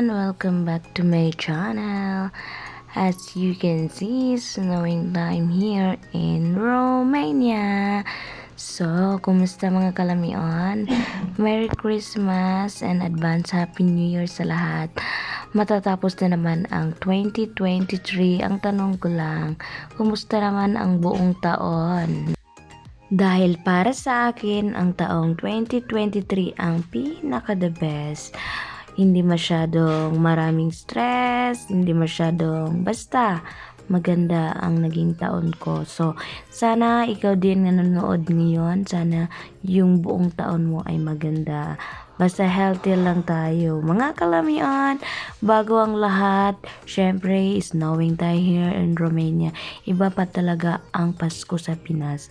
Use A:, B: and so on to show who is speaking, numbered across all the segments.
A: everyone, welcome back to my channel. As you can see, snowing time here in Romania. So, kumusta mga kalamion? Merry Christmas and advance Happy New Year sa lahat. Matatapos na naman ang 2023. Ang tanong ko lang, kumusta naman ang buong taon? Dahil para sa akin, ang taong 2023 ang pinaka the best. Hindi masyadong maraming stress, hindi masyadong basta maganda ang naging taon ko. So, sana ikaw din na nanonood ngayon, sana yung buong taon mo ay maganda. Basta healthy lang tayo. Mga kalamian, bago ang lahat, syempre, snowing tayo here in Romania. Iba pa talaga ang Pasko sa Pinas.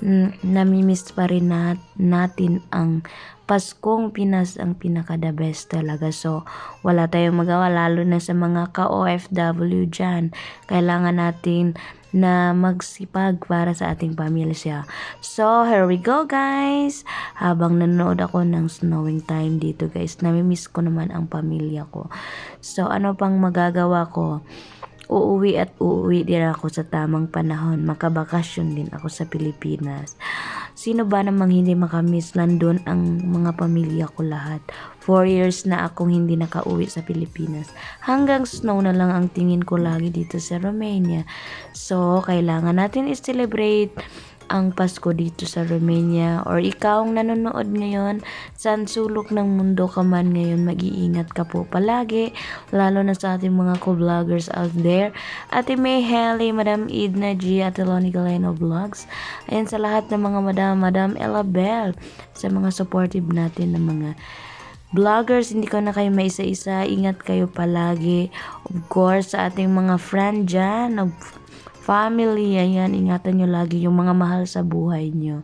A: Mm, namimiss pa rin nat- natin ang Paskong Pinas ang pinaka the best talaga. So, wala tayong magawa lalo na sa mga ka-OFW dyan. Kailangan natin na magsipag para sa ating pamilya. So, here we go guys! Habang nanonood ako ng snowing time dito guys, namimiss ko naman ang pamilya ko. So, ano pang magagawa ko? Uuwi at uuwi din ako sa tamang panahon. Makabakasyon din ako sa Pilipinas. Sino ba namang hindi makamiss nandun ang mga pamilya ko lahat? Four years na akong hindi nakauwi sa Pilipinas. Hanggang snow na lang ang tingin ko lagi dito sa Romania. So, kailangan natin i-celebrate ang Pasko dito sa Romania or ikaw ang nanonood ngayon saan sulok ng mundo ka man ngayon mag-iingat ka po palagi lalo na sa ating mga co-vloggers out there Ate May Haley, Madam Edna G at Eloni Galeno Vlogs ayan sa lahat ng mga Madam Madam Ella Bell sa mga supportive natin ng mga vloggers, hindi ko na kayo maisa-isa. Ingat kayo palagi. Of course, sa ating mga friend dyan, of family, ayan, ingatan nyo lagi yung mga mahal sa buhay nyo.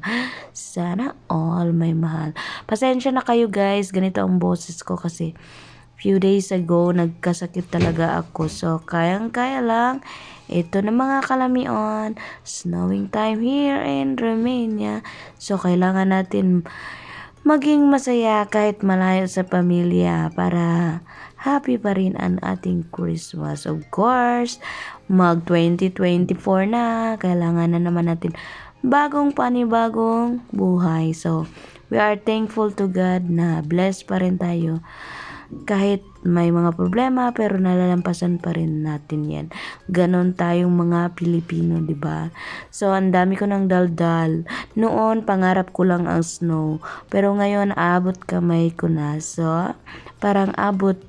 A: Sana all may mahal. Pasensya na kayo guys, ganito ang boses ko kasi few days ago, nagkasakit talaga ako. So, kayang-kaya lang. Ito na mga kalamion. Snowing time here in Romania. So, kailangan natin maging masaya kahit malayo sa pamilya para happy pa rin ang ating Christmas. Of course, mag 2024 na, kailangan na naman natin bagong panibagong buhay. So, we are thankful to God na blessed pa rin tayo kahit may mga problema pero nalalampasan pa rin natin yan. Ganon tayong mga Pilipino, 'di ba? So ang dami ko ng daldal. Noon pangarap ko lang ang snow, pero ngayon abot kamay ko na. So parang abot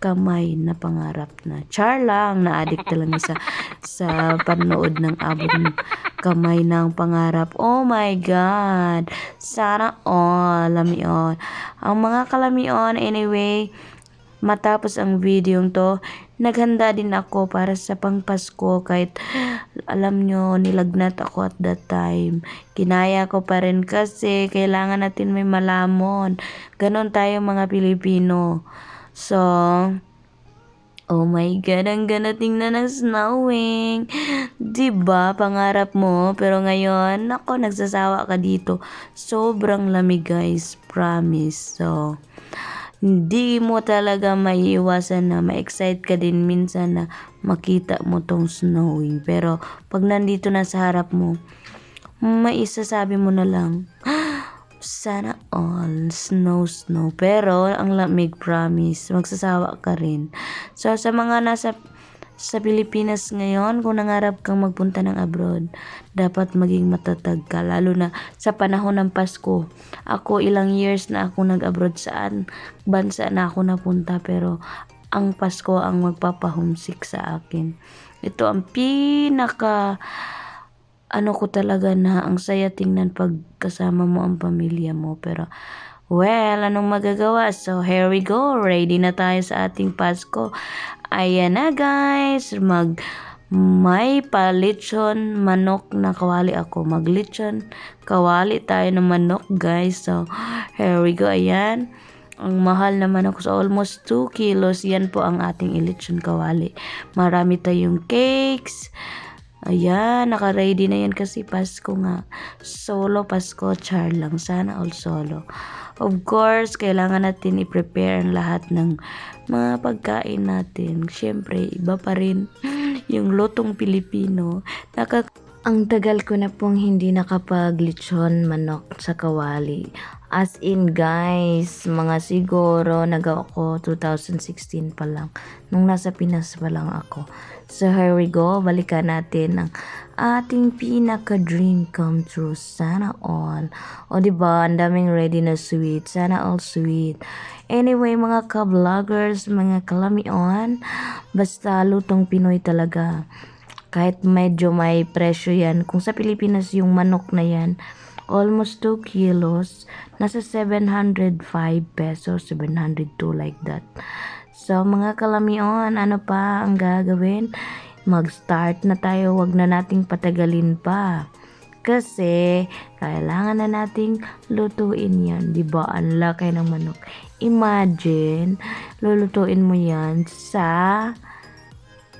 A: kamay na pangarap na. Char lang, na-addict lang sa, sa panood ng ng kamay ng pangarap. Oh my God! Sana all, lamion. Ang mga kalamion, anyway, matapos ang video to, naghanda din ako para sa pangpasko kahit alam nyo, nilagnat ako at that time. Kinaya ko pa rin kasi kailangan natin may malamon. Ganon tayo mga Pilipino. So, oh my God, ang ganda tingnan ng snowing. Diba, pangarap mo, pero ngayon, ako, nagsasawa ka dito. Sobrang lamig guys, promise. So, hindi mo talaga maiiwasan na ma-excite ka din minsan na makita mo tong snowing. Pero pag nandito na sa harap mo, maisasabi mo na lang, sana all. Snow snow. Pero ang lamig promise magsasawa ka rin. So sa mga nasa sa Pilipinas ngayon kung nangarap kang magpunta ng abroad dapat maging matatag ka lalo na sa panahon ng Pasko. Ako ilang years na ako nag-abroad saan bansa na ako napunta pero ang Pasko ang magpapahomesick sa akin. Ito ang pinaka ano ko talaga na ang saya tingnan pag kasama mo ang pamilya mo. Pero, well, anong magagawa? So, here we go. Ready na tayo sa ating Pasko. Ayan na guys. Mag may palitson manok na kawali ako. Maglitson kawali tayo ng manok guys. So, here we go. Ayan. Ang mahal naman ako sa almost 2 kilos. Yan po ang ating ilitson kawali. Marami tayong cakes Ayan, naka-ready na yan kasi Pasko nga. Solo Pasko, char lang. Sana all solo. Of course, kailangan natin i-prepare ang lahat ng mga pagkain natin. Siyempre, iba pa rin yung lutong Pilipino. Naka ang tagal ko na pong hindi nakapag-lechon manok sa kawali. As in guys, mga siguro nagawa ko 2016 pa lang. Nung nasa Pinas pa lang ako. So here we go, balikan natin ang ating pinaka dream come true. Sana all. O di ba, ang daming ready na sweet. Sana all sweet. Anyway, mga ka-vloggers, mga kalamion, basta lutong Pinoy talaga kahit medyo may presyo yan, kung sa Pilipinas yung manok na yan, almost 2 kilos, nasa 705 pesos, 702 like that. So, mga kalamion, ano pa ang gagawin? Mag-start na tayo, wag na nating patagalin pa. Kasi, kailangan na nating lutuin yan. Di ba? Ang laki ng manok. Imagine, lulutuin mo yan sa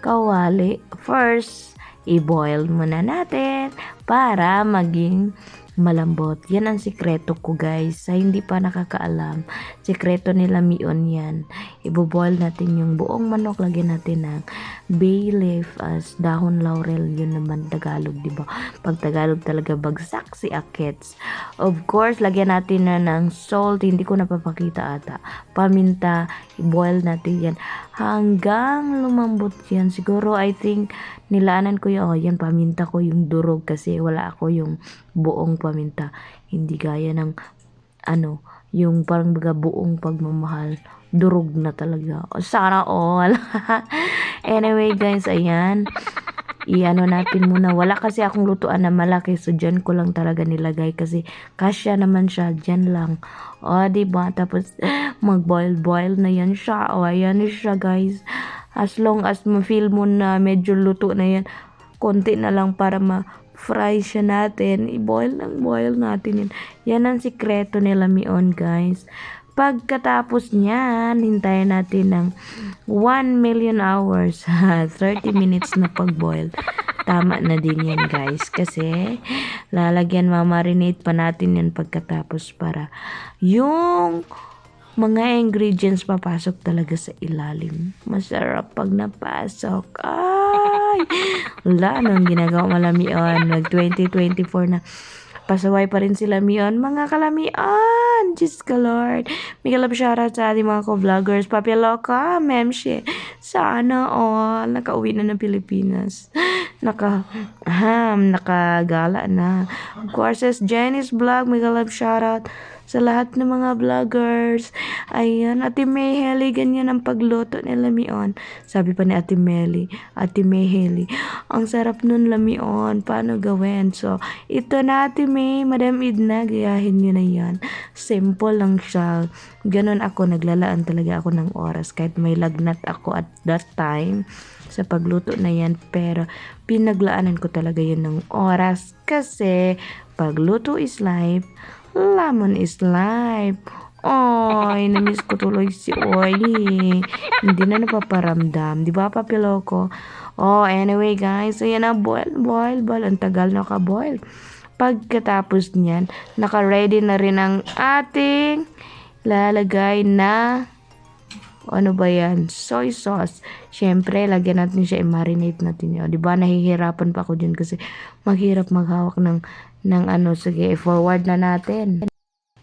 A: kawali. First, i-boil muna natin para maging malambot. Yan ang sikreto ko guys. Sa hindi pa nakakaalam, sikreto nila mion yan. Ibo-boil natin yung buong manok. Lagyan natin ng bay leaf as dahon laurel. Yun naman Tagalog, di ba? Pag Tagalog talaga bagsak si Akets. Of course, lagyan natin na ng salt. Hindi ko napapakita ata. Paminta. I-boil natin yan. Hanggang lumambot yan. Siguro, I think, nilaanan ko yung, oh, yan, paminta ko yung durog kasi wala ako yung buong paminta. Hindi gaya ng, ano, yung parang baga buong pagmamahal. Durog na talaga. Sana all. anyway, guys, ayan. I-ano natin muna. Wala kasi akong lutuan na malaki. So, dyan ko lang talaga nilagay. Kasi, kasya naman siya. Dyan lang. O, diba? Tapos, mag-boil-boil na yan siya. O, ayan na siya, guys. As long as ma-feel mo na medyo luto na yan, konti na lang para ma-fry siya natin. I-boil ng boil natin yan. Yan ang sikreto nila mion, guys. Pagkatapos niyan, hintayin natin ng 1 million hours. 30 minutes na pag-boil. Tama na din yan, guys. Kasi, lalagyan, mamarinate pa natin yan pagkatapos para yung mga ingredients papasok talaga sa ilalim. Masarap pag napasok. Ay! Wala, nung ginagawa malamion. Nag 2024 na. Pasaway pa rin sila miyon. Mga kalamian! Diyos ka Lord. May kalab shoutout sa ating mga ko-vloggers. Papiloka, memshi. Sana all. Nakauwi na ng Pilipinas. Naka, ham, nakagala na. Of course, Jenny's vlog, may kalab shoutout sa lahat ng mga vloggers. Ayan, Ate Mayheli, ganyan ang pagluto ni Lamion. Sabi pa ni Ate Meli, Ate Mayheli, ang sarap nun Lamion, paano gawin? So, ito na Ate May, Madam Idna, gayahin nyo na yan. Simple lang siya. Ganon ako, naglalaan talaga ako ng oras kahit may lagnat ako at that time sa pagluto na yan pero pinaglaanan ko talaga yun ng oras kasi pagluto is life Lemon is life. Oy, namiss ko tuloy si Oy. Hindi na napaparamdam. Di ba, papiloko? Oh, anyway, guys. Ayan na, boil, boil, boil. Ang tagal naka-boil. Pagkatapos niyan, naka-ready na rin ang ating lalagay na ano ba yan? Soy sauce. Siyempre, lagyan natin siya, i-marinate natin yun. Di ba, nahihirapan pa ako dyan kasi maghirap maghawak ng, ng ano. Sige, forward na natin.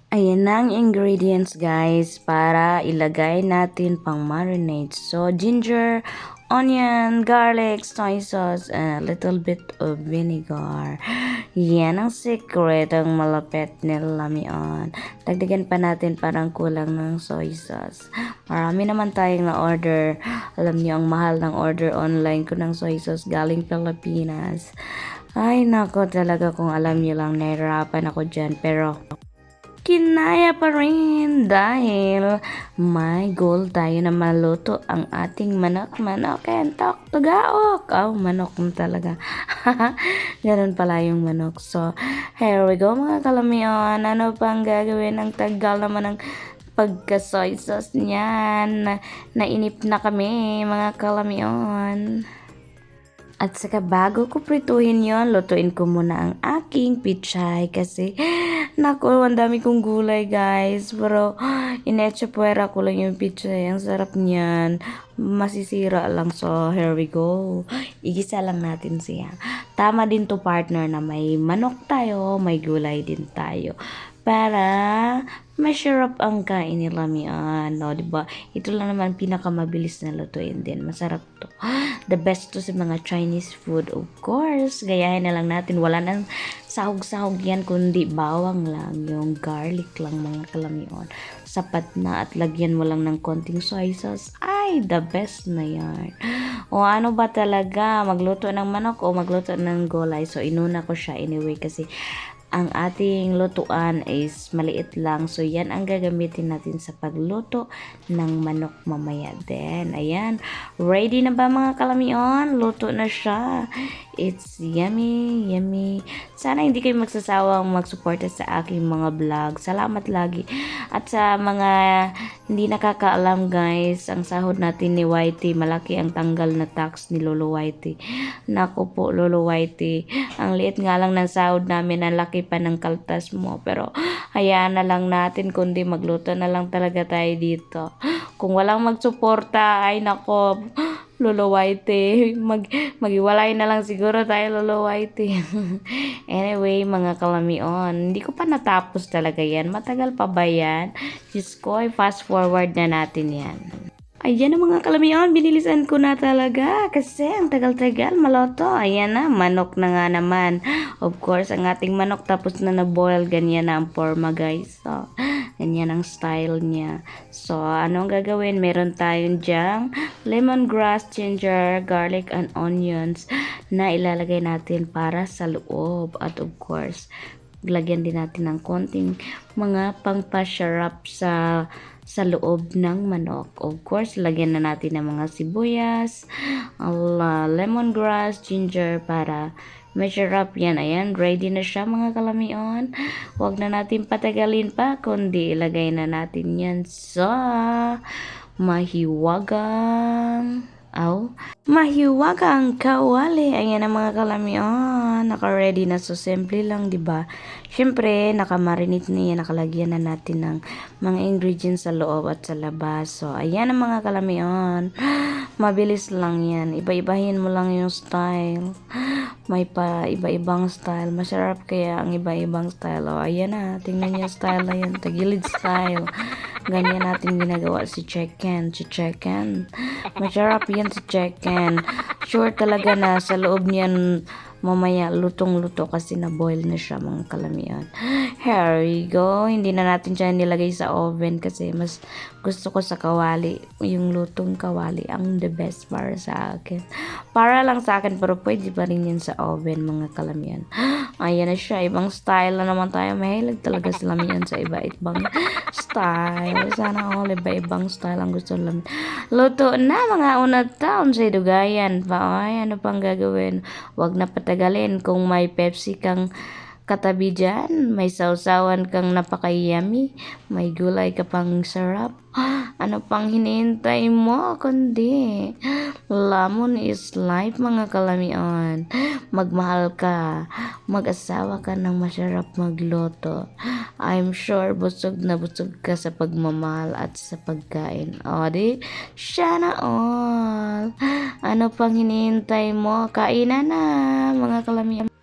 A: Ayan na ang ingredients guys para ilagay natin pang marinate. So, ginger, onion, garlic, soy sauce, and a little bit of vinegar. Yan ang secret ang malapit ni Lamion. Dagdagan pa natin parang kulang ng soy sauce. Marami naman tayong na-order. Alam niyo ang mahal ng order online ko ng soy sauce galing Pilipinas. Ay nako talaga kung alam niyo lang nahirapan ako dyan. Pero kinaya pa rin dahil may goal tayo na maluto ang ating manok, manok, and tok, tugaok. Oh, manok na talaga. Ganun pala yung manok. So, here we go mga kalamion. Ano pang gagawin ng tagal naman ng pagka-soy sauce niyan. Na, nainip na kami mga kalamion. At saka bago ko prituhin yon, lutuin ko muna ang aking pichay kasi naku, ang dami kong gulay guys. Pero inecha puwera ko lang yung pichay. Ang sarap niyan. Masisira lang. So here we go. Igisa lang natin siya. Tama din to partner na may manok tayo, may gulay din tayo. Para masarap ang kain nila miyan, no, 'di ba? Ito lang naman pinakamabilis na lutuin din. Masarap to. The best to sa mga Chinese food, of course. Gayahin na lang natin. Wala nang sahog-sahog yan, kundi bawang lang. Yung garlic lang, mga kalamion. Sapat na at lagyan mo lang ng konting soy sauce. Ay, the best na yan. O ano ba talaga, magluto ng manok o magluto ng gulay. So, inuna ko siya anyway kasi ang ating lutuan is maliit lang. So, yan ang gagamitin natin sa pagluto ng manok mamaya din. Ayan. Ready na ba mga kalamion? Luto na siya. It's yummy, yummy. Sana hindi kayo magsasawang magsuporta sa aking mga vlog. Salamat lagi. At sa mga hindi nakakaalam guys, ang sahod natin ni YT, malaki ang tanggal na tax ni Lolo YT. Naku po, Lolo YT. Ang liit nga lang ng sahod namin, ang laki pa ng kaltas mo. Pero hayaan na lang natin, kundi magluto na lang talaga tayo dito. Kung walang magsuporta, ay nako, Lolo Whitey. Mag, magiwalay na lang siguro tayo, Lolo Whitey. anyway, mga kalamion, hindi ko pa natapos talaga yan. Matagal pa ba yan? Diyos ko, fast forward na natin yan. Ayan na mga kalamion, binilisan ko na talaga kasi ang tagal-tagal maloto. Ayan na, manok na nga naman. Of course, ang ating manok tapos na na-boil, ganyan na ang forma guys. So, ganyan ang style niya. So, anong gagawin? Meron tayong dyang lemongrass, ginger, garlic, and onions na ilalagay natin para sa loob. At of course, lagyan din natin ng konting mga pangpasyarap sa sa loob ng manok. Of course, lagyan na natin ng mga sibuyas, lemongrass, ginger para masarap yan. Ayan, ready na siya mga kalamion. Huwag na natin patagalin pa, kundi ilagay na natin yan sa mahiwagang Aw, mahiwagang kawali. Ayan ang mga kalamion. Naka-ready na. So, simple lang, di ba? Siyempre, nakamarinate na yan. Nakalagyan na natin ng mga ingredients sa loob at sa labas. So, ayan ang mga kalamion. Mabilis lang yan. Iba-ibahin mo lang yung style. May pa iba-ibang style. Masarap kaya ang iba-ibang style. O, ayan na. Tingnan niyo style na yan. Tagilid style. Ganyan natin ginagawa si chicken. Si chicken. Masarap yan si chicken. Sure talaga na sa loob niyan mamaya lutong-luto kasi na-boil na siya mga kalamian. Here we go. Hindi na natin siya nilagay sa oven kasi mas gusto ko sa kawali. Yung lutong kawali ang the best para sa akin. Para lang sa akin pero pwede pa rin yan sa oven mga kalamian. Ayan na siya. Ibang style na naman tayo. Mahilig talaga sila yan sa iba-ibang style. Sana all iba-ibang style ang gusto lang. Luto na mga unat taon sa dugayan pa. Ay, ano pang gagawin? Huwag na patagalin kung may Pepsi kang katabi dyan. May sausawan kang napaka-yummy. May gulay ka pang sarap. Ano pang hinihintay mo? Kundi, lamon is life mga kalamian. Magmahal ka. Mag-asawa ka ng masarap magluto. I'm sure busog na busog ka sa pagmamahal at sa pagkain. O di, siya na all. Ano pang hinihintay mo? Kainan na mga kalamian.